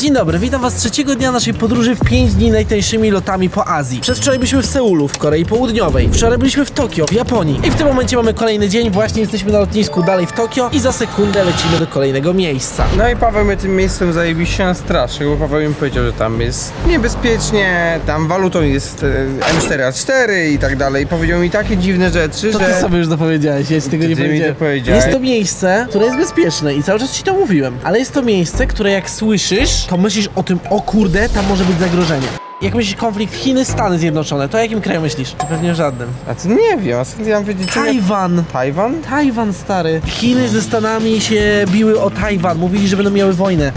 Dzień dobry, witam was trzeciego dnia naszej podróży w 5 dni najtańszymi lotami po Azji. Przedwczoraj byliśmy w Seulu, w Korei Południowej. Wczoraj byliśmy w Tokio, w Japonii. I w tym momencie mamy kolejny dzień, właśnie jesteśmy na lotnisku dalej w Tokio i za sekundę lecimy do kolejnego miejsca. No i Paweł mnie tym miejscem zajebiście nastraszył, bo Paweł mi powiedział, że tam jest niebezpiecznie, tam walutą jest e, M4A4 i tak dalej. Powiedział mi takie dziwne rzeczy, To że... ty sobie już dopowiedziałeś, ja ci tego nie powiedziałem. powiedziałeś. Jest to miejsce, które jest bezpieczne i cały czas ci to mówiłem. Ale jest to miejsce, które jak słyszysz, to myślisz o tym, o kurde, tam może być zagrożenie. Jak myślisz konflikt Chiny-Stany Zjednoczone, to o jakim kraju myślisz? Pewnie żadnym. A to nie wiem, a skąd ja mam wiedzieć? co ja- Tajwan! Tajwan? Tajwan, stary. Chiny ze Stanami się biły o Tajwan. Mówili, że będą miały wojnę.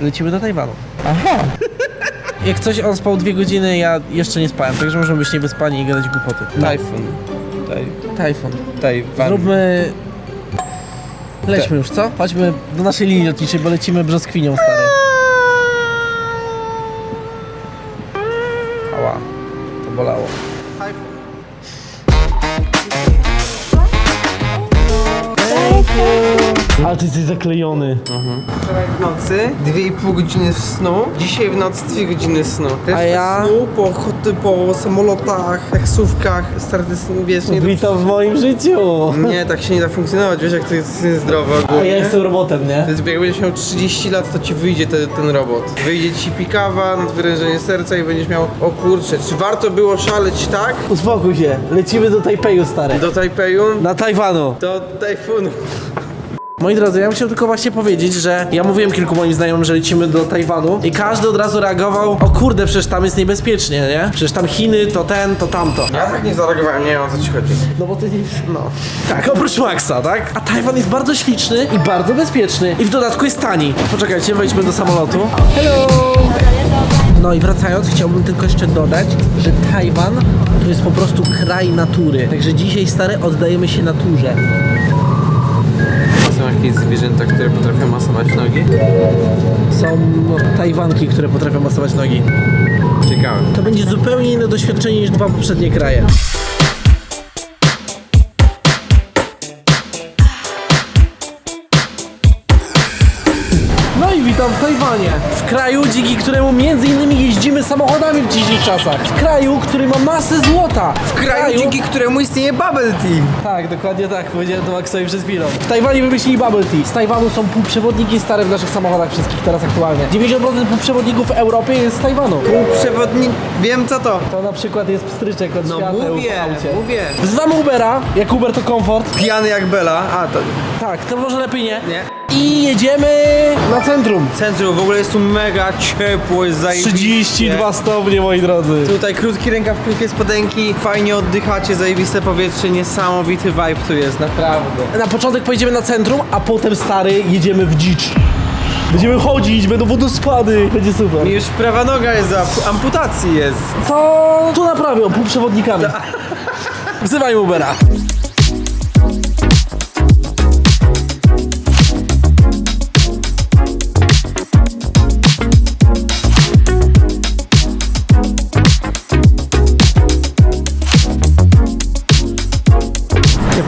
Lecimy do Tajwanu. Aha. Jak coś on spał dwie godziny, ja jeszcze nie spałem, także możemy być niewyspani i gadać głupoty. Tajfun. Taj... Tajfun. Tajwan. Zróbmy... Lećmy już, co? Chodźmy do naszej linii lotniczej, bo lecimy brzoskwinią, stary. Ty jesteś zaklejony. Wczoraj w nocy 2,5 godziny snu, dzisiaj w nocy 2 godziny snu. Resztę ja? snu po, po samolotach, taksówkach, to jest, wiesz, nie, Witam w moim życiu. nie, tak się nie da funkcjonować, wiesz jak to jest niezdrowe A ogólnie. ja jestem robotem, nie? Więc jak będziesz miał 30 lat, to ci wyjdzie te, ten robot. Wyjdzie ci pikawa, nadwyrężenie serca i będziesz miał, o kurczę, czy warto było szaleć tak Uspokój się, lecimy do Tajpeju, stary. do Tajpeju, Na Tajwanu. do Tajfunu. Moi drodzy, ja bym chciał tylko właśnie powiedzieć, że ja mówiłem kilku moim znajomym, że lecimy do Tajwanu i każdy od razu reagował, o kurde, przecież tam jest niebezpiecznie, nie? Przecież tam Chiny, to ten, to tamto. Ja tak nie zareagowałem, nie wiem o co ci chodzi. No bo ty nie... no. Tak, oprócz Maxa, tak? A Tajwan jest bardzo śliczny i bardzo bezpieczny i w dodatku jest tani. Poczekajcie, wejdźmy do samolotu. Hello! No i wracając, chciałbym tylko jeszcze dodać, że Tajwan to jest po prostu kraj natury. Także dzisiaj, stary, oddajemy się naturze. Jakieś zwierzęta, które potrafią masować nogi? Są Tajwanki, które potrafią masować nogi. Ciekawe. To będzie zupełnie inne doświadczenie niż dwa poprzednie kraje. No i witam w Tajwanie. W kraju, dzięki któremu między innymi jeździmy samochodami w dzisiejszych czasach. W kraju, który ma masę złota. W Kraju, dzięki któremu istnieje Bubble Tea. Tak, dokładnie tak, powiedziałem to Maxowi przed chwilą. W Tajwanie wymyślili bubble tea. Z Tajwanu są półprzewodniki stare w naszych samochodach wszystkich teraz aktualnie. 90% półprzewodników w Europie jest z Tajwanu. Przewodnik, wiem co to. To na przykład jest pstryczek od No świateł mówię, w aucie. mówię. Wzywamy Ubera, jak Uber to komfort. Pijany jak Bela. A, to Tak, to może lepiej nie. nie. I jedziemy na centrum. Centrum, w ogóle jest tu mega ciepło, jest zajebiście. 32 stopnie, moi drodzy. Tutaj krótki rękaw, krótkie spodenki, fajnie oddychacie, zajebiste powietrze, niesamowity vibe tu jest, naprawdę. Na początek pojedziemy na centrum, a potem stary jedziemy w dzicz. Będziemy chodzić, będą wodospady, będzie super. Mi już prawa noga jest za amputacji jest. Co tu naprawią półprzewodnikami? Wzywajmy Ubera.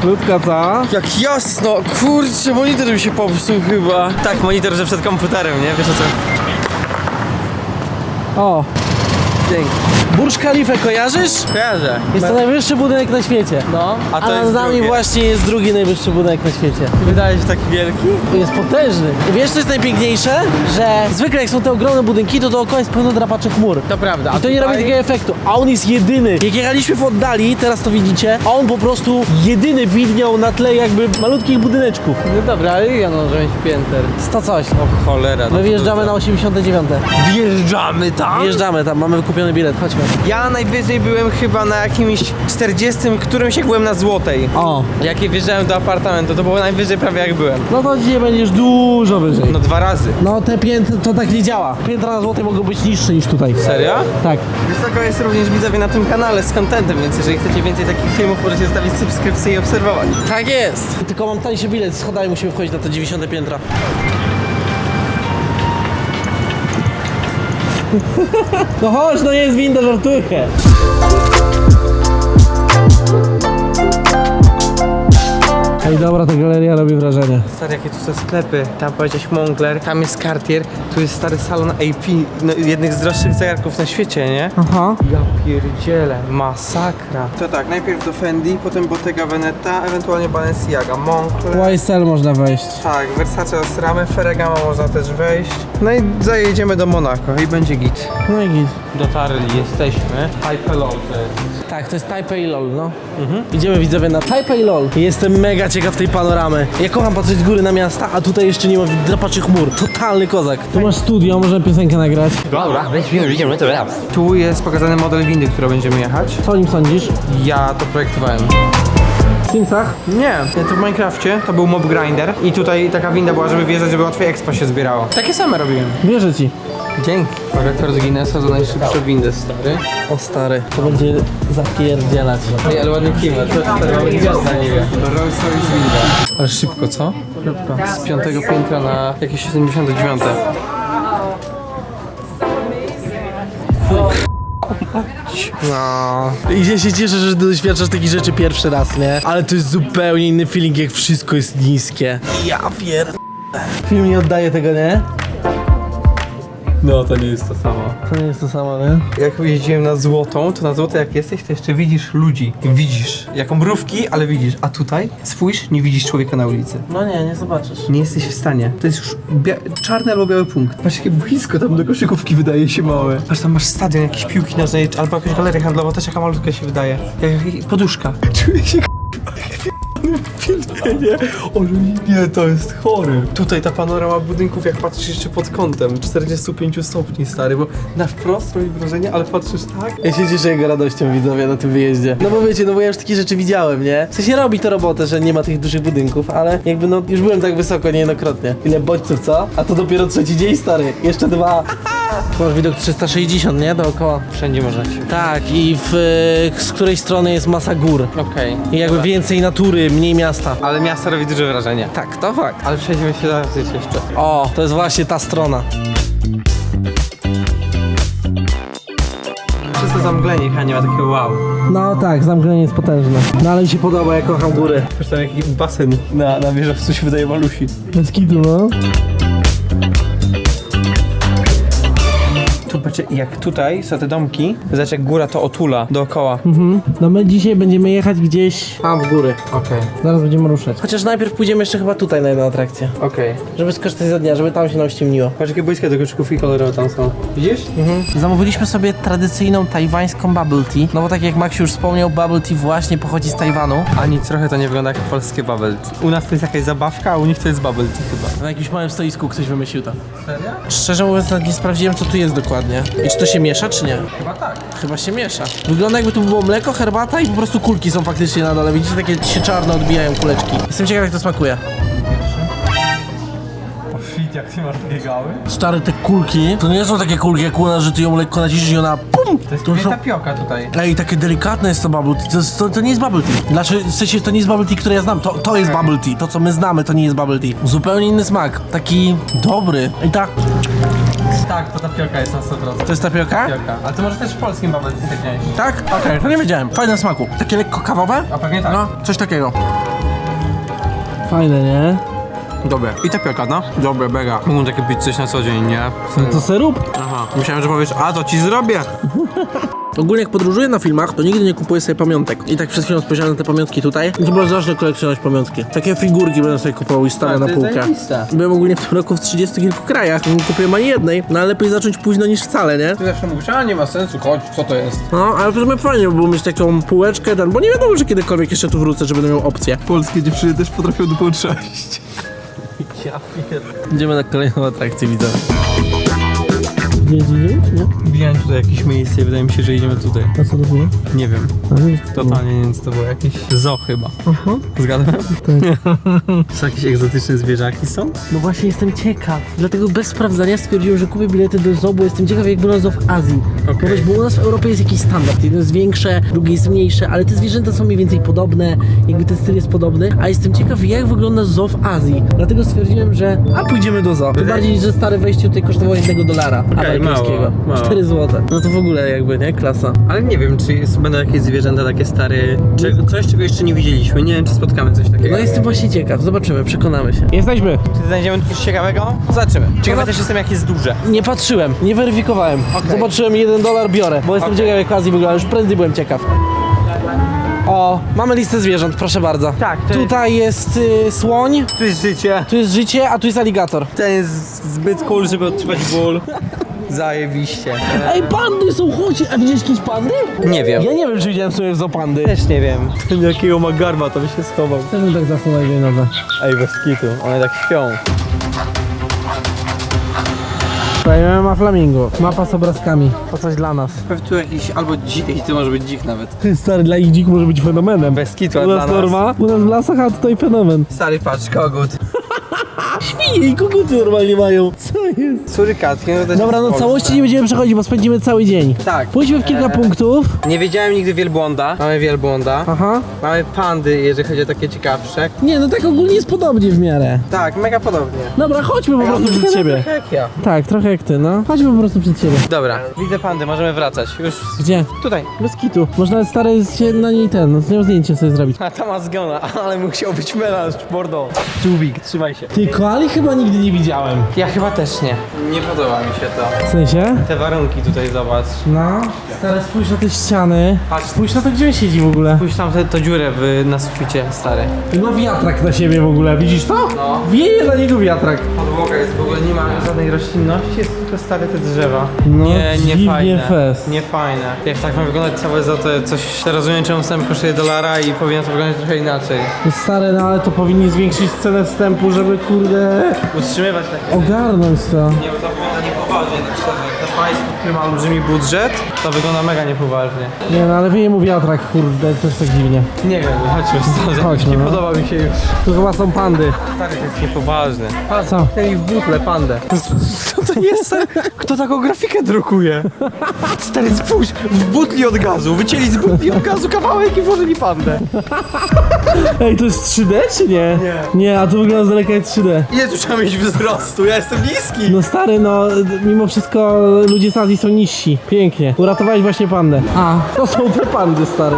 Cieplutka, co? Jak jasno, kurczę, monitor mi się popsuł chyba. Tak, monitor, że przed komputerem, nie? Wiesz o co? O, Dzięki. Burj Khalifa kojarzysz? Kojarzę. Jest to najwyższy budynek na świecie. No, a A, to nad jest nami drugie. właśnie jest drugi najwyższy budynek na świecie. Wydaje się taki wielki? Jest potężny. I wiesz co jest najpiękniejsze? Że zwykle jak są te ogromne budynki, to dookoła jest pełno drapaczy chmur. To prawda. I to nie robi takiego efektu, a on jest jedyny. Jak jechaliśmy w oddali, teraz to widzicie, a on po prostu jedyny widniał na tle jakby malutkich budyneczków. No dobra, ale ja może mieć pięter. 100 coś. O cholera. no My to wjeżdżamy na 89. Wjeżdżamy tam? Wjeżdżamy tam, mamy wykupiony bilet, chodźmy. Ja najwyżej byłem chyba na jakimś 40, którymś jak byłem na Złotej. O, Jak wjeżdżałem do apartamentu, to było najwyżej prawie jak byłem. no to dzisiaj będziesz dużo wyżej. No dwa razy. No te piętra, to tak nie działa. Piętra na złotej mogą być niższe niż tutaj. Serio? Tak. Wysoko jest również widzowie na tym kanale z contentem, więc jeżeli chcecie więcej takich filmów, możecie zostawić subskrypcję i obserwować. Tak jest. Tylko mam tańszy bilet, schodami musimy wchodzić na to 90 piętra. No chodź, no nie jest winda, żartuję. Ej, dobra, ta galeria robi wrażenie. Stary, jakie tu są sklepy. Tam powiedziałeś Moncler, tam jest Cartier, tu jest stary salon AP, no, jednych z droższych zegarków na świecie, nie? Aha. Ja pierdzielę, masakra. To tak, najpierw do Fendi, potem Bottega Veneta, ewentualnie Balenciaga, Moncler. YSL można wejść. Tak, Versace Ostramy, Ferragamo można też wejść. No i zajedziemy do Monako i będzie git. No i git. Dotarli, jesteśmy. Hype Low to jest. Tak, to jest Taipei LOL, no. Idziemy widzowie na Taipei LOL. Jestem mega ciekaw tej panoramy. Ja kocham patrzeć z góry na miasta, a tutaj jeszcze nie ma drapaczy chmur. Totalny kozak. Tu masz studio, możemy piosenkę nagrać. Tu jest pokazany model windy, którą będziemy jechać. Co o nim sądzisz? Ja to projektowałem. W Simsach? Nie, to w Minecrafcie to był mob grinder i tutaj taka winda była, żeby wjeżdżać, żeby łatwiej expo się zbierało. Takie same robiłem. Wierzę ci. Dzięki. Rekord z Guinnessa za najszybsze windy, stary. O stary, to będzie zapierdzielać. Ej, ale ładny klimat. To stary mamy gwiazdę na niebie. Rolls Royce winda. Ale szybko, co? Szybko. Z piątego piętra na jakieś 79. No. I ja się cieszę, że doświadczasz takich rzeczy pierwszy raz, nie? Ale to jest zupełnie inny feeling, jak wszystko jest niskie. Ja pier... Film nie oddaje tego, nie? No, to nie jest to samo. To nie jest to samo, nie? Jak jeździłem na złotą, to na złotej jak jesteś, to jeszcze widzisz ludzi. Widzisz. Jako mrówki, ale widzisz. A tutaj spójrz, nie widzisz człowieka na ulicy. No nie, nie zobaczysz. Nie jesteś w stanie. To jest już bia- czarny albo biały punkt. Patrz jakie blisko tam do koszykówki wydaje się małe. Patrz tam masz stadion, jakieś piłki nożnej, albo jakąś galerię handlową, też jaka malutka się wydaje. Jak, jak poduszka. Czuję się nie, o, nie, to jest chory. Tutaj ta panorama budynków, jak patrzysz jeszcze pod kątem 45 stopni, stary, bo na wprost robi wrażenie, ale patrzysz tak, Ja się cieszę jego radością widzowie na tym wyjeździe. No bo wiecie, no bo ja już takie rzeczy widziałem, nie? W sensie robi to robotę, że nie ma tych dużych budynków, ale jakby no już byłem tak wysoko niejednokrotnie. Ile bodźców, co? A to dopiero trzeci dzień, stary. Jeszcze dwa. Masz widok 360, nie? Dookoła. wszędzie możecie. Tak, i w, y, z której strony jest masa gór. Okej. I jakby więcej natury, mniej miasta. Ale miasto robi duże wrażenie. Tak, to fakt. Ale przejdziemy się zaraz jeszcze. O, to jest właśnie ta strona. Przez to zamglenie, a nie ma takiego wow. No tak, zamknięcie jest potężne. No ale mi się podoba, ja kocham góry. Tam jakiś basen na, na wieżowcu się wydaje malusi. Bez kitu, no. Tu patrzcie, jak tutaj są te domki, zobacz jak góra to otula dookoła. Mhm. No my dzisiaj będziemy jechać gdzieś tam w góry. Okej, Zaraz będziemy ruszać. Chociaż najpierw pójdziemy jeszcze chyba tutaj na jedną atrakcję. okej. Żeby skorzystać za dnia, żeby tam się nam ściemniło. Patrz jakie boiska do koszykówki kolorowe tam są. Widzisz? Zamówiliśmy sobie tradycyjną tajwańską bubble tea. No bo tak jak Max już wspomniał, bubble tea właśnie pochodzi z Tajwanu. Ani trochę to nie wygląda jak polskie bubble tea. U nas to jest jakaś zabawka, a u nich to jest bubble tea chyba. Na jakimś małym stoisku ktoś wymyślił to. Serio? Szczerze mówiąc, nawet nie sprawdziłem co tu jest dokładnie. I czy to się miesza, czy nie? Chyba tak. Chyba się miesza. Wygląda jakby tu było mleko, herbata i po prostu kulki są faktycznie na dole. Widzicie, takie się czarno odbijają kuleczki. Jestem ciekaw jak to smakuje. O shit, jak ty masz biegały? Stare te kulki, to nie są takie kulki jak u nas, że ty ją lekko naciśniesz i ona pum! To jest są... tapioka tutaj. Ej, takie delikatne jest to bubble tea. To, jest, to, to nie jest bubble tea. Znaczy, w sensie to nie jest bubble tea, które ja znam. To, to jest bubble tea. To, co my znamy, to nie jest bubble tea. Zupełnie inny smak. Taki dobry. I tak, Tak, to tapioka jest na 100%. to jest tapioka? Tapioka. Ale ty może też w polskim bubble tea tak miałeś. Tak? Okej, to nie wiedziałem. Fajne smaku. Takie lekko kawowe? A pewnie tak. No, coś takiego. Fajne, nie? Dobre. I tapioka, no? Dobre, mega. Mógłbym takie pić coś na co dzień, nie? No to serup. Aha. Myślałem, że powiesz, a to ci zrobię. Ogólnie jak podróżuję na filmach, to nigdy nie kupuję sobie pamiątek. I tak przed chwilą spojrzałem na te pamiątki tutaj. I to było zacznę kolekcjonować pamiątki. Takie figurki będę sobie kupował i Tak, na półkę. Byłem ogólnie w tym roku w 30 kilku krajach. Nie kupiłem ani jednej. No ale lepiej zacząć późno niż wcale, nie? Ty zawsze mówisz, a nie ma sensu, chodź, co to jest? No, ale w sumie fajnie by było mieć taką półeczkę, ten, bo nie wiadomo, czy kiedykolwiek jeszcze tu wrócę, że będę miał opcję. Polskie dziewczyny też potrafią dupą trzaść. Idziemy na kolejną atrakcję, widzę. Nie, nie, nie, nie. Widziałem tutaj jakieś miejsce i wydaje mi się, że idziemy tutaj. A co to było? Nie wiem, A, jest totalnie nie wiem, co to było. Jakieś zoo chyba. Aha. Zgadłem? Tak. Są jakieś egzotyczne zwierzaki są? No właśnie jestem ciekaw. Dlatego bez sprawdzania stwierdziłem, że kupię bilety do zoo, bo jestem ciekaw jak wygląda zoo w Azji. Okej. No wiesz, bo u nas w Europie jest jakiś standard. Jedno jest większe, drugie jest mniejsze, ale te zwierzęta są mniej więcej podobne, jakby ten styl jest podobny. A jestem ciekaw jak wygląda zoo w Azji. Dlatego stwierdziłem, że a pójdziemy do zoo. Tym bardziej, że stare wejście tutaj kosztowało jednego dolara Okej, amerykańskiego. mało, mało. 4 złote. No to w ogóle jakby, nie? Klasa. Ale nie wiem, czy jest, będą jakieś zwierzęta takie stare, czy, coś czego jeszcze nie widzieliśmy. Nie wiem, czy spotkamy coś takiego. No jestem właśnie ciekaw, zobaczymy, przekonamy się. Jesteśmy. Czy znajdziemy coś ciekawego? Zobaczymy. Ciekawy też jestem, jak jest duże. Nie patrzyłem, nie weryfikowałem. Zobaczyłem jeden dolar, biorę, bo jestem Okej. ciekaw jak Azji wygląda, już prędzej byłem ciekaw. O, mamy listę zwierząt, proszę bardzo. Tak, to Tutaj jest y, słoń, Tu jest życie. tu jest życie, a tu jest aligator. Ten jest zbyt cool, żeby odczuwać ból. Zajebiście. Ej, pandy są, chodź, a widziałeś jakieś pandy? Nie wiem. Ja nie wiem, czy widziałem sobie w zoo pandy. Też nie wiem. Ten jakiego ma garba, to by się schował. Też bym tak zasnął na jednej nodze. Ej, bez kitu, one tak śpią. Tutaj ma flamingo, mapa z obrazkami, to coś dla nas. Pewnie tu jakiś albo dzik, to może być dzik nawet. Ty stary, dla ich dzik może być fenomenem. Bez kitu, a U dla nas nas? norma, u nas w lasach, a tutaj fenomen. Stary, patrz, kogut. Świnie i koguty normalnie mają. Co jest? Surykatki, no to też Dobra, jest no Polska. całości nie będziemy przechodzić, bo spędzimy cały dzień. Tak. Pójdźmy w kilka punktów. Nie wiedziałem nigdy wielbłąda. Mamy wielbłąda. Aha. Mamy pandy, jeżeli chodzi o takie ciekawsze. Nie, no tak ogólnie jest podobnie w miarę. Tak, mega podobnie. Dobra, chodźmy po prostu przed siebie. Trochę jak ja. Tak, trochę jak ty, no. Chodźmy po prostu przed siebie. Dobra, widzę pandy, możemy wracać. Już Gdzie? tutaj. Bez kitu. Można stary się na niej ten, z nią zdjęcie sobie zrobić. A ta ma zgona, ale musiał być melanż, mordo. Czubik, trzymaj się. Ty, koali chyba nigdy nie widziałem. Ja chyba też nie. Nie podoba mi się to. W sensie? Te warunki tutaj zobacz. No. Stary, spójrz na te ściany. Patrz, Spójrz na to, gdzie on siedzi w ogóle. Spójrz tam to dziurę w, na suficie, stary. Ma wiatrak na siebie w ogóle, widzisz to? No. Wieje na niego wiatrak. Podłoga jest w ogóle, nie ma żadnej roślinności, jest tylko stare te drzewa. No, nie, nie dziwnie fajne. fest. Nie fajne. Jak tak ma wyglądać całe za to coś, rozumiem czemu wstęp kosztuje dolara i powinno to wyglądać trochę inaczej. No stare, no ale to powinni zwiększyć cenę wstępu, żeby kurde Utrzymywać takie. ogarnąć to. Nie, bo to wygląda niepoważnie, tak szczerze. Jak to państwo, które ma olbrzymi budżet, to wygląda mega niepoważnie. Nie no, ale wieje mu wiatrak, kurde, też tak dziwnie. Nie wiem, chodźmy stąd. Chodźmy, Nie no. podoba mi się już. Tu chyba są pandy. Stary, to jest niepoważne. A co? Mieli w butle pandę. Co to jest? Kto taką grafikę drukuje? Stary, spójrz, w butli od gazu. Wycięli z butli od gazu kawałek i włożyli pandę. Ej, to jest 3D czy nie? Nie. Nie, a to wygląda z daleka jak 3D. Ile tu trzeba mieć wzrostu? Ja jestem niski. No stary, no mimo wszystko ludzie z Azji są niżsi. Pięknie. Uratowałeś właśnie pandę. A, to są te pandy, stary.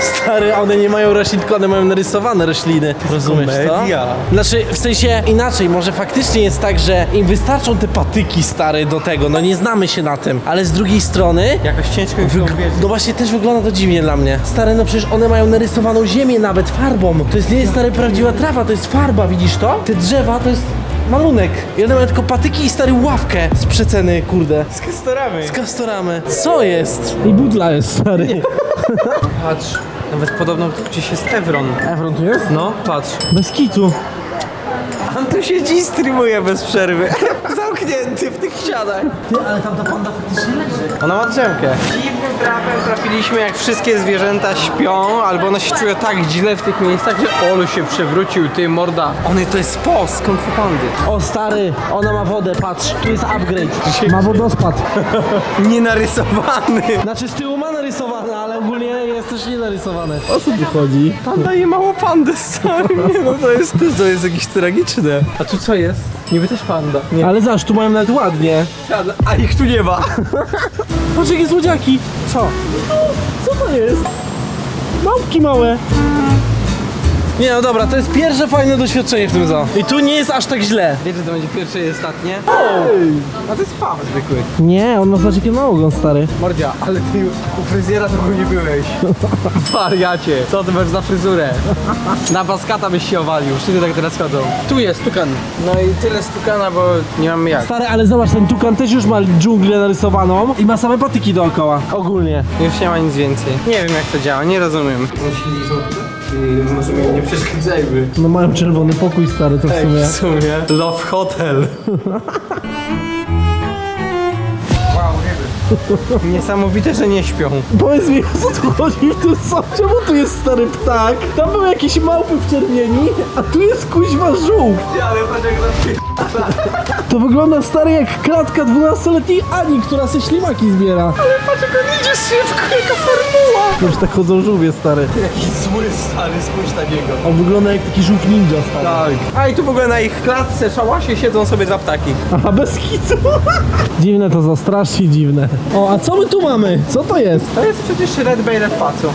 Stary, one nie mają roślin, tylko one mają narysowane rośliny. Rozumiesz komedia. to? Znaczy, w sensie inaczej, może faktycznie jest tak, że im wystarczą te patyki stare do tego, no nie znamy się na tym, ale z drugiej strony Jakoś ciężko mi Wyg- no właśnie też wygląda to dziwnie dla mnie. Stare, no przecież one mają narysowaną ziemię nawet farbą. To jest nie jest stary prawdziwa trawa, to jest farba, widzisz to? Te drzewa to jest malunek. I one mają tylko patyki i stary ławkę z przeceny, kurde. Z kastorami. Z kastoramy. Co jest? I butla jest stary. Patrz, nawet podobno tu gdzieś jest Evron. Evron tu jest? No, patrz. Bez kitu. On tu siedzi i streamuje bez przerwy. Zamknięty w tych ścianach. Ty, ale tam ta panda faktycznie leży. Ona ma drzemkę. Dziwnym trafem trafiliśmy, jak wszystkie zwierzęta śpią, albo one się czują tak źle w tych miejscach, że Olu się przewrócił, ty morda. One to jest pos, kung fu pandy. O stary, ona ma wodę, patrz. Tu jest upgrade. Ma wodospad. Nienarysowany. Znaczy z tyłu ma narysowane, ale ogólnie jest też nienarysowane. O co tu chodzi? Panda je mało pandy, stary. Nie, no to jest, to jest jakieś tragiczne. A tu co jest? Niby też panda. Nie. Ale zobacz, tu mają nawet ładnie. A ich tu nie ma. Patrz jakie słodziaki! Co? Co to jest? Małpki małe! Nie no dobra, to jest pierwsze fajne doświadczenie w tym zoo. I tu nie jest aż tak źle. Wiesz, że to będzie pierwsze i ostatnie? A to jest paw zwykły. Nie, on ma znaczykiem na ogon, stary. Mordzia, ale ty u fryzjera to nie byłeś. Wariacie, co ty masz za fryzurę? Na baskata byś się owalił, wszyscy tak teraz chodzą. Tu jest tukan. No i tyle stukana, bo nie mamy jak. Stary, ale zobacz, ten tukan też już ma dżunglę narysowaną i ma same patyki dookoła. Ogólnie. Już nie ma nic więcej. Nie wiem jak to działa, nie rozumiem. Musieli żółte? Może mi nie przeszkadzajmy. No mają czerwony pokój, stary, to w sumie. w sumie. Love Hotel. Wow, ryby. Niesamowite, że nie śpią. Powiedz mi, o co tu chodzi w tym zoo? Czemu tu jest stary ptak? Tam były jakieś małpy w czerwieni, a tu jest kuźwa żółw. Ale patrz jak To wygląda stary jak klatka 12-letniej Ani, która se ślimaki zbiera. Patrz jak on idzie szybko, jaka formuła! Już tak chodzą żółwie, stary. Jaki zły stary, spójrz na niego. On wygląda jak taki żółw ninja, stary. Tak. A i tu w ogóle na ich klatce szałasie siedzą sobie dwa ptaki. Aha, bez kitu. Dziwne to za strasznie dziwne. O, a co my tu mamy? Co to jest? To jest przecież Red Bay Pacu.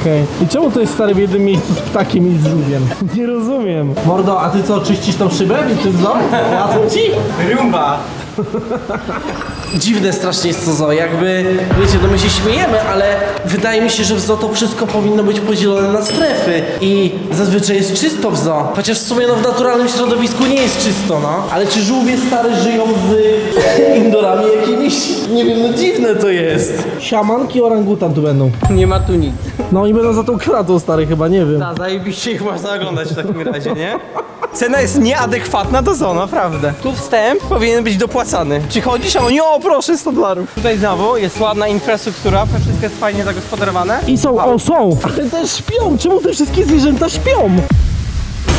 Okej. I czemu to jest stary w jednym miejscu z ptakiem i z żółwiem? Nie rozumiem. Mordo, a ty co, czyścisz tą szybę? A co ci? Rumba. Dziwne strasznie jest to zoo, jakby, wiecie, no my się śmiejemy, ale wydaje mi się, że w zoo to wszystko powinno być podzielone na strefy i zazwyczaj jest czysto w zoo, chociaż w sumie no w naturalnym środowisku nie jest czysto, no. Ale czy żółwie stare żyją z indorami jakimiś? Nie wiem, no dziwne to jest. Siamanki orangutan tu będą. Nie ma tu nic. No i będą za tą kratą stary chyba, nie wiem. A zajebiście ich można oglądać w takim razie, nie? Cena jest nieadekwatna do zoo, naprawdę. Tu wstęp powinien być dopłacany. Przychodzisz, a oni, o proszę, 100 dolarów. Tutaj znowu jest ładna infrastruktura, wszystko jest fajnie zagospodarowane. I są, o są! Ale też śpią! Czemu te wszystkie zwierzęta śpią?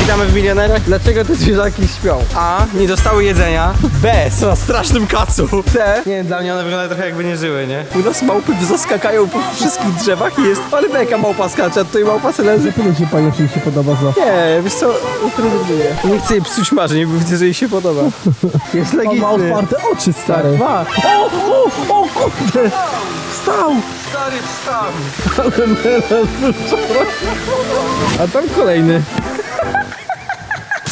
Witamy w milionerach. Dlaczego te zwierzaki śpią? A. Nie dostały jedzenia. B. Są na strasznym kacu. C. Nie dla mnie one wyglądają trochę jakby nie żyły, nie? U nas małpy zaskakają po wszystkich drzewach i jest ale beka małpa skacze, a tutaj małpa se leży. Tyle się pani czym się podoba za. Nie, wiesz co, utrybuję. Nie chcę jej psuć marzeń, bo widzę, że jej się podoba. Jest On ma legitny. otwarte oczy, stary. Ma. O, o, o kurde! Wstał! Stary wstaw. A tam kolejny.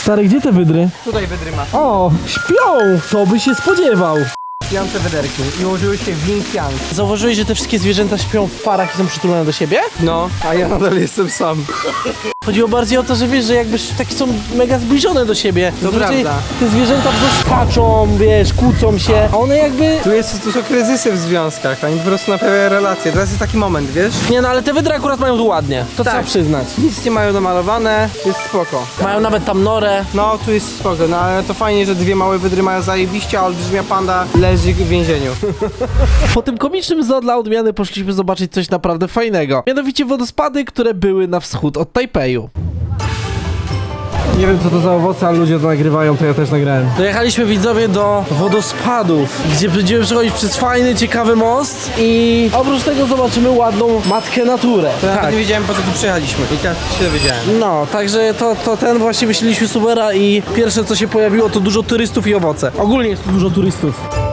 Stary, gdzie te wydry? Tutaj wydry masz. O, śpią! To by się spodziewał. Śpiące wyderki. I ułożyły się w yin yang. Zauważyłeś, że te wszystkie zwierzęta śpią w parach i są przytulone do siebie? No, a ja nadal jestem sam. Chodziło bardziej o to, że wiesz, że jakby takie są mega zbliżone do siebie. To prawda. Te zwierzęta po prostu skaczą, wiesz, kłócą się, a one jakby... Tu, jest, tu są kryzysy w związkach, oni po prostu naprawiają relacje. Teraz jest taki moment, wiesz? Nie no, ale te wydry akurat mają tu ładnie. To Tak. trzeba przyznać. Nic nie mają namalowane, jest spoko. Mają nawet tam norę. No, tu jest spoko, no ale to fajnie, że dwie małe wydry mają zajebiście, a olbrzymia panda leży w więzieniu. Po tym komicznym zoo dla odmiany poszliśmy zobaczyć coś naprawdę fajnego. Mianowicie wodospady, które były na wschód od Tajpeju. Nie wiem co to za owoce, ale ludzie to nagrywają, to ja też nagrałem. Dojechaliśmy widzowie do wodospadów, gdzie będziemy przechodzić przez fajny, ciekawy most i oprócz tego zobaczymy ładną matkę naturę. To ja tak. nie wiedziałem po co tu przyjechaliśmy i teraz się dowiedziałem. No, także to, to ten właśnie wyśliliśmy Subera i pierwsze co się pojawiło to dużo turystów i owoce. Ogólnie jest tu dużo turystów.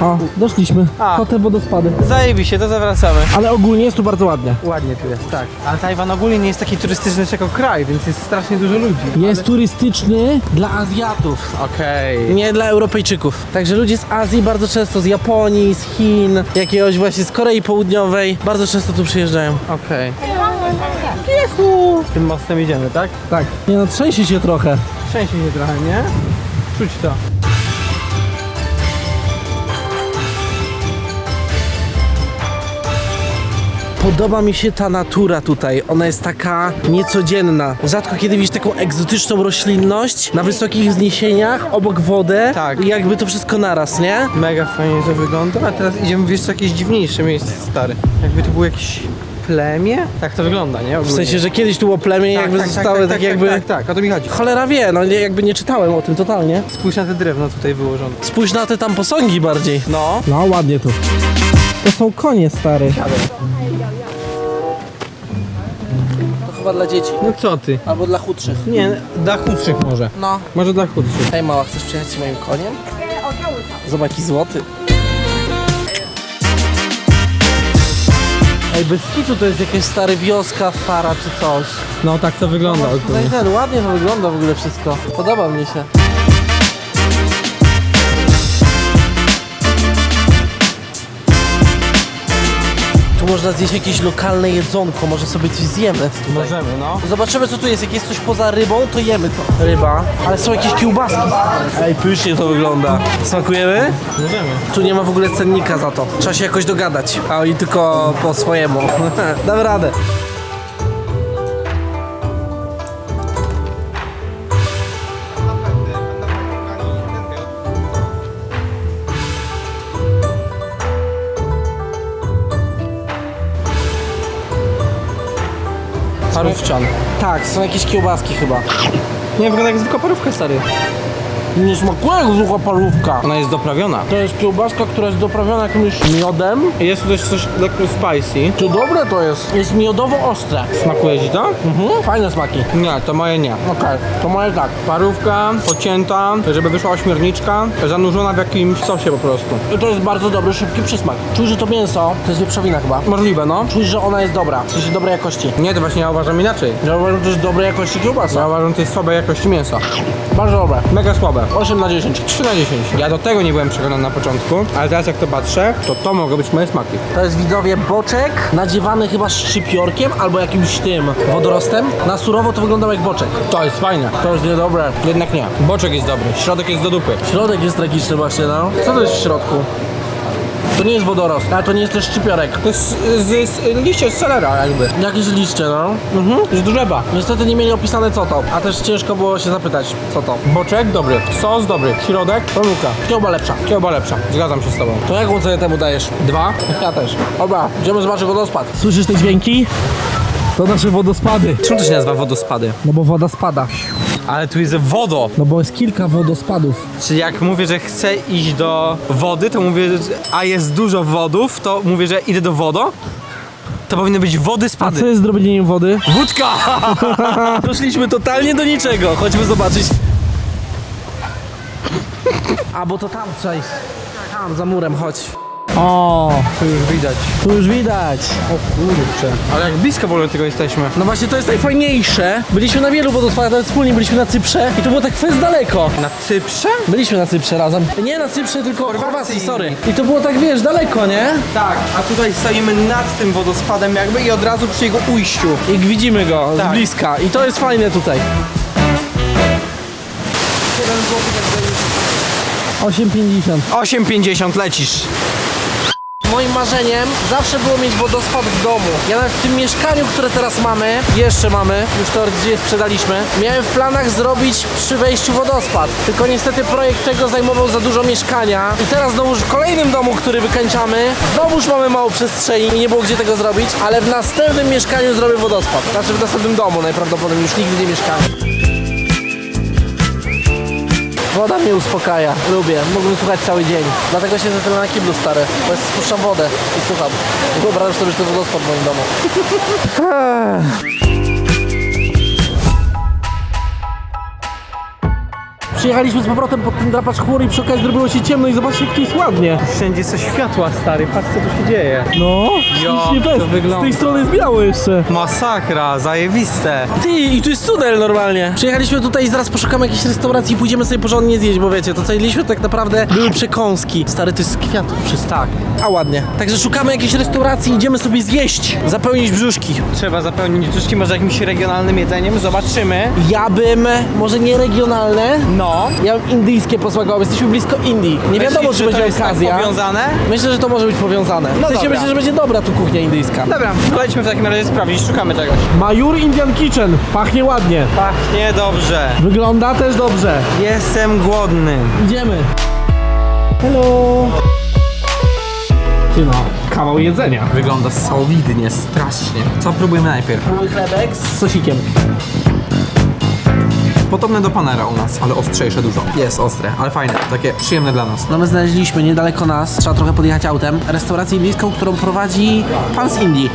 O, doszliśmy. A. To te wodospady. Zajebiście, to zawracamy. Ale ogólnie jest tu bardzo ładnie. Ładnie tu jest, tak. Ale Tajwan ogólnie nie jest taki turystyczny jako kraj, więc jest strasznie dużo ludzi. Jest turystyczny dla Azjatów, Okej. nie dla Europejczyków. Także ludzie z Azji bardzo często z Japonii, z Chin, jakiegoś właśnie z Korei Południowej bardzo często tu przyjeżdżają. Okej. Jehu! Tym mostem idziemy, tak? Tak. Nie no, trzęsie się trochę. Trzęsie się trochę, nie? Czuć to. Podoba mi się ta natura tutaj. Ona jest taka niecodzienna. Rzadko kiedy widzisz taką egzotyczną roślinność na wysokich wzniesieniach, obok wodę. Tak. I jakby to wszystko naraz, nie? Mega fajnie to wygląda, a teraz idziemy w jeszcze jakieś dziwniejsze miejsce, stary. Jakby to było jakieś plemię? Tak to wygląda, nie? W sensie, że kiedyś tu było plemię, tak, jakby tak, zostały tak, tak, tak, jakby... Tak, tak, tak, o to mi chodzi. Cholera wie, no nie, jakby nie czytałem o tym totalnie. Spójrz na te drewno tutaj wyłożone. Spójrz na te tam posągi bardziej. No. No, ładnie tu. To są konie, stary. To chyba dla dzieci. No co ty? Albo dla chudszych. Nie, dla chudszych może. No. Może dla chudszych. Hej mała, chcesz przyjechać z moim koniem? Zobacz jaki złoty. Ej, bez kitu to jest jakaś stary wioska stara czy coś. No tak to wygląda tutaj ten, ładnie to wygląda w ogóle wszystko. Podoba mi się. Tu można zjeść jakieś lokalne jedzonko, może sobie coś zjemy. Tutaj. Możemy, no. Zobaczymy co tu jest, jak jest coś poza rybą, to jemy to. Ryba. Ale są jakieś kiełbaski. Ej, pysznie to wygląda. Smakujemy? Możemy. Tu nie ma w ogóle cennika za to. Trzeba się jakoś dogadać. A oni tylko po swojemu. Dam radę. Tak, są jakieś kiełbaski chyba. Nie, wygląda jak zwykła parówka, stary. Nie smakuje jak zwykła parówka. Ona jest doprawiona. To jest kiełbaska, która jest doprawiona jakimś miodem. Jest tu też coś lekko spicy. Czy dobre to jest? Jest miodowo-ostre. Smakuje ci to? Mhm. Fajne smaki. Nie, to moje nie. Okej, to moje tak. Parówka pocięta, żeby wyszła ośmiorniczka, zanurzona w jakimś sosie po prostu. I to jest bardzo dobry, szybki przysmak. Czuj, że to mięso, to jest wieprzowina chyba. Możliwe, no. Czuj, że ona jest dobra, w sensie dobrej jakości. Nie, to właśnie ja uważam inaczej. Ja uważam, że to jest dobrej jakości Ja kiełbasa. uważam, że to jest słabej jakości mięso. Bardzo dobre. Mega słabe. 8 na 10. 3 na 10. Ja do tego nie byłem przekonany na początku, ale teraz jak to patrzę, to to mogą być moje smaki. To jest widzowie boczek, nadziewany chyba szczypiorkiem albo jakimś tym wodorostem. Na surowo to wyglądał jak boczek. To jest fajne. To jest niedobre. Jednak nie. Boczek jest dobry, środek jest do dupy. Środek jest tragiczny właśnie, no. Co to jest w środku? To nie jest wodorost, ale to nie jest też szczypiorek. To jest z, z, z liście z selera jakby. Jakieś liście, no. Mhm. Z drzewa. Niestety nie mieli opisane co to, a też ciężko było się zapytać co to. Boczek dobry, sos dobry, środek pomyłka. Kiełba lepsza. Kiełba lepsza, zgadzam się z tobą. To jaką cenę temu dajesz? Dwa. Ja też. Dobra, idziemy zobaczyć wodospad. Słyszysz te dźwięki? To nasze wodospady. Czemu to się nazywa wodospady? No bo woda spada. Ale tu jest wodo. No bo jest kilka wodospadów. Czyli jak mówię, że chcę iść do wody, to mówię, że, a jest dużo wodów, to mówię, że idę do wodo. To powinny być wody A spady. co jest z robieniem wody? Wódka! Doszliśmy totalnie do niczego. Chodźmy zobaczyć. A, bo to tam trzeba iść. Tam, za murem, chodź. O, Tu już widać. tu już widać. O kurczę. Ale jak blisko w ogóle tego jesteśmy. No właśnie, to jest najfajniejsze. Byliśmy na wielu wodospadach, nawet wspólnie byliśmy na Cyprze i to było tak fest daleko. Na Cyprze? Byliśmy na Cyprze razem. Nie na Cyprze, tylko w Chorwacji, sorry. I to było tak, wiesz, daleko, nie? Tak, a tutaj stoimy nad tym wodospadem jakby i od razu przy jego ujściu. I widzimy go z Tak. bliska. I to jest fajne tutaj. 8,50. 8,50 lecisz. Moim marzeniem zawsze było mieć wodospad w domu. Ja nawet w tym mieszkaniu, które teraz mamy, jeszcze mamy, już teoretycznie je sprzedaliśmy, miałem w planach zrobić przy wejściu wodospad. Tylko niestety projekt tego zajmował za dużo mieszkania. I teraz znowu w kolejnym domu, który wykańczamy, już mamy mało przestrzeni i nie było gdzie tego zrobić, ale w następnym mieszkaniu zrobię wodospad. Znaczy w następnym domu najprawdopodobniej, już nigdy nie mieszkamy. Woda mnie uspokaja, lubię, mógłbym słuchać cały dzień. Dlatego siedzę tylko na kiblu stary, bo jest spuszczam wodę i słucham. Wyobrażam sobie, że to wodospad w moim domu. Przyjechaliśmy z powrotem pod ten drapacz chmury i przy okazji zrobiło się ciemno i zobaczcie jak tu jest ładnie. Wszędzie są światła, stary, patrz co tu się dzieje. No, Jo, ślicznie to fest. wygląda. Z tej strony jest biało jeszcze. Masakra, zajebiste. Ty, i tu jest tunel normalnie. Przyjechaliśmy tutaj i zaraz poszukamy jakiejś restauracji i pójdziemy sobie porządnie zjeść, bo wiecie, to co jedliśmy tak naprawdę były przekąski. Stary, to jest z kwiatów wszystko. Tak. A ładnie. Także szukamy jakiejś restauracji, idziemy sobie zjeść, zapełnić brzuszki. Trzeba zapełnić brzuszki może jakimś regionalnym jedzeniem, zobaczymy. Ja bym, może nie regionalne, No. Ja bym indyjskie posmakował, jesteśmy blisko Indii. Nie wiadomo, Myślisz, czy że to będzie jest tak okazja. powiązane? Myślę, że to może być powiązane. w No sensie dobra. myślę, że będzie dobra tu kuchnia indyjska. Dobra, lećmy w takim razie sprawdzić, szukamy czegoś. Majur Indian Kitchen. Pachnie ładnie. Pachnie dobrze. Wygląda też dobrze. Jestem głodny. Idziemy. Hello. Ty no, kawał jedzenia. Wygląda solidnie, strasznie. Co próbujemy najpierw? Mój chlebek z sosikiem. Podobne do panera u nas, ale ostrzejsze dużo. Jest ostre, ale fajne, takie przyjemne dla nas. No my znaleźliśmy niedaleko nas, trzeba trochę podjechać autem, restaurację indyjską, którą prowadzi pan z Indii.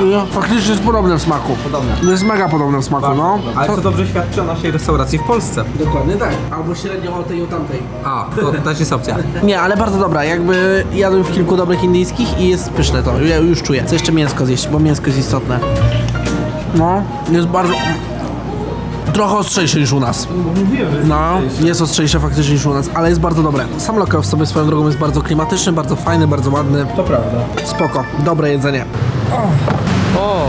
I faktycznie jest podobne w smaku. Podobne. Jest mega podobne w smaku, no. Ale co dobrze świadczy o naszej restauracji w Polsce. Dokładnie tak. Albo średnio o tej i o tamtej. A, to też jest opcja. Nie, ale bardzo dobra. Jakby jadłem w kilku dobrych indyjskich i jest pyszne to. Ja już czuję. Chcę jeszcze mięsko zjeść, bo mięsko jest istotne. No, jest bardzo... Trochę ostrzejsze niż u nas. No, jest ostrzejsze faktycznie niż u nas, ale jest bardzo dobre. Sam lokal w sobie swoją drogą jest bardzo klimatyczny, bardzo fajny, bardzo ładny. To prawda. Spoko, dobre jedzenie. O,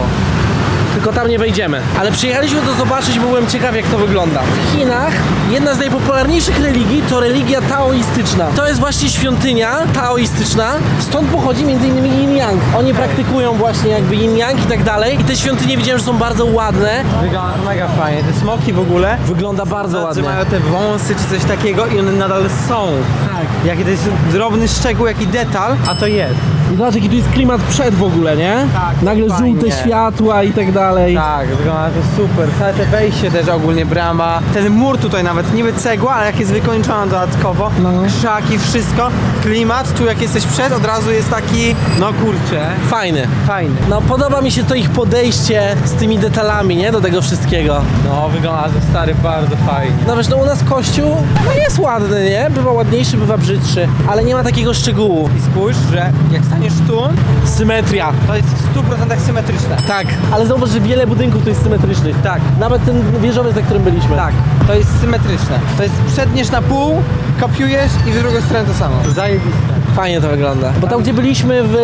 Tylko tam nie wejdziemy. Ale przyjechaliśmy to zobaczyć, bo byłem ciekaw jak to wygląda. W Chinach jedna z najpopularniejszych religii to religia taoistyczna. To jest właśnie świątynia taoistyczna. Stąd pochodzi m.in. Yin Yang. Oni praktykują właśnie jakby Yin Yang i tak dalej. I te świątynie widziałem, że są bardzo ładne. wygląda mega fajnie. Te smoki w ogóle, Wygląda bardzo ładnie. mają te wąsy czy coś takiego i one nadal są. Tak. Jaki to jest drobny szczegół, jaki detal, a to jest. I zobacz jaki tu jest klimat przed w ogóle, nie? Tak, Nagle fajnie. żółte światła i tak dalej. Tak, wygląda to super. Całe te wejście też ogólnie brama. Ten mur tutaj nawet, niby cegła, ale jak jest wykończona dodatkowo. No. Krzaki, wszystko. Klimat, tu jak jesteś przed, od razu jest taki, no kurczę, Fajny. fajny. No podoba mi się to ich podejście z tymi detalami, nie? Do tego wszystkiego. No, wygląda to stary bardzo fajnie. No wiesz, no u nas kościół no jest ładny, nie? Bywa ładniejszy, bywa brzydszy, ale nie ma takiego szczegółu. I spójrz, że jak staniesz tu, Symetria. to jest w 100% symetryczne. Tak, ale zauważ, że wiele budynków tu jest symetrycznych. Tak. Nawet ten wieżowiec, na którym byliśmy. Tak, to jest symetryczne. To jest przedniesz na pół, kopiujesz i w drugą stronę to samo. Zajebiste. Fajnie to wygląda. Bo tam, gdzie byliśmy w,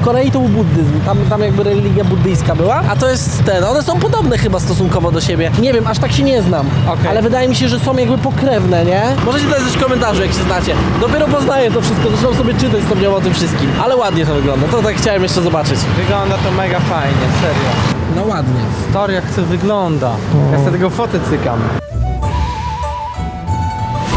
w Korei, to był buddyzm. Tam, tam jakby religia buddyjska była. A to jest ten. One są podobne chyba stosunkowo do siebie. Nie wiem, aż tak się nie znam. Okej. Ale wydaje mi się, że są jakby pokrewne, nie? Możecie dać też w komentarzu, jak się znacie. Dopiero poznaję to wszystko, zaczynam sobie czytać stopniowo o tym wszystkim. Ale ładnie to wygląda. To tak chciałem jeszcze zobaczyć. Wygląda to mega fajnie, serio. No ładnie. Stary, jak to wygląda. Ja sobie tego fotę cykam.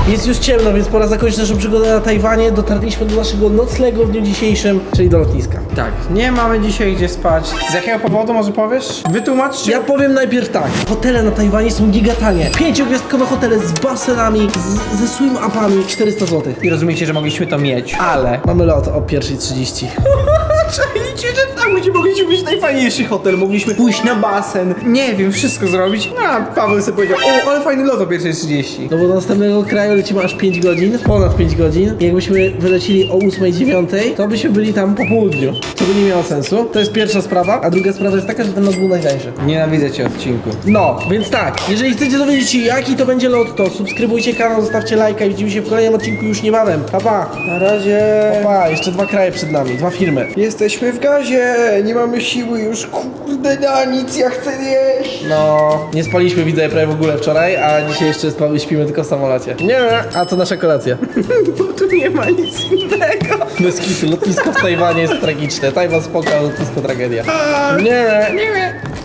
Jest już ciemno, więc pora zakończyć naszą przygodę na Tajwanie. Dotarliśmy do naszego noclegu w dniu dzisiejszym, czyli do lotniska. Tak, nie mamy dzisiaj gdzie spać. Z jakiego powodu może powiesz? Wytłumacz się. Ja powiem najpierw tak. Hotele na Tajwanie są gigatanie. Pięciogwiazdkowe hotele z basenami, z, ze swim-upami, 400 zł. I rozumiecie, że mogliśmy to mieć, ale... Mamy lot o 1.30. Czajcie, że tam gdzie mogliśmy być najfajniejszy hotel, mogliśmy pójść na basen, nie wiem, wszystko zrobić. No, a Paweł sobie powiedział, o, ale fajny lot o 1.30. No bo do następnego kraju lecimy aż 5 godzin, ponad 5 godzin. I jakbyśmy wylecili o 8.09, to byśmy byli tam po południu. Co by nie miało sensu. To jest pierwsza sprawa. A druga sprawa jest taka, że ten lot był najtańszy. Nienawidzę cię odcinku. No, więc tak, jeżeli chcecie dowiedzieć się jaki to będzie lot, to subskrybujcie kanał, zostawcie lajka i widzimy się w kolejnym odcinku już niebawem. Pa, pa. Na razie... Pa, jeszcze dwa kraje przed nami, dwa firmy. Jesteśmy w gazie, nie mamy siły już, kurde, na nic, ja chcę jeść. No, nie spaliśmy widzę prawie w ogóle wczoraj, a dzisiaj jeszcze spamy, śpimy tylko w samolocie. Nie, a to nasza kolacja. Bo tu nie ma nic innego. Bez kitu, lotnisko w Tajwanie jest tragiczne. Tajwan spoko, a lotnisko tragedia. Nie, Nie wiem.